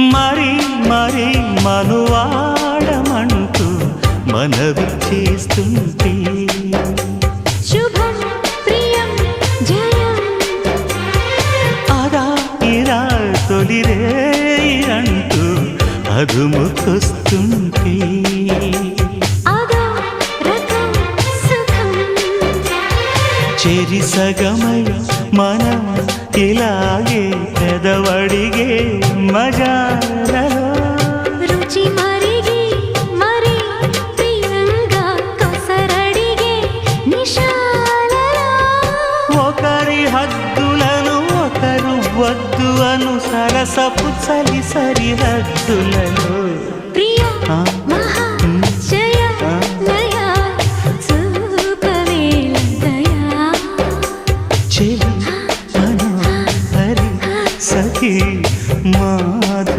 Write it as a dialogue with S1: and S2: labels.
S1: మరి మరి మనువాడమంటూ మనవి చేస్తుంటే.
S2: శుభం ప్రియం జయం.
S1: అదా ఇరా తొలిరే అంటూ అదుముకొస్తుంటే. చెరి సగమై మనం ఇలాగే పెదవడిగే మజాలలో
S2: రుచి మరిగి మరి ప్రియంగా కొసరడిగే నిశాలలో
S1: ఒకరి హద్దులను ఒకరు వద్దు అను సరసపు చలి సరిహద్దులలో
S2: సఖీ
S1: మాధు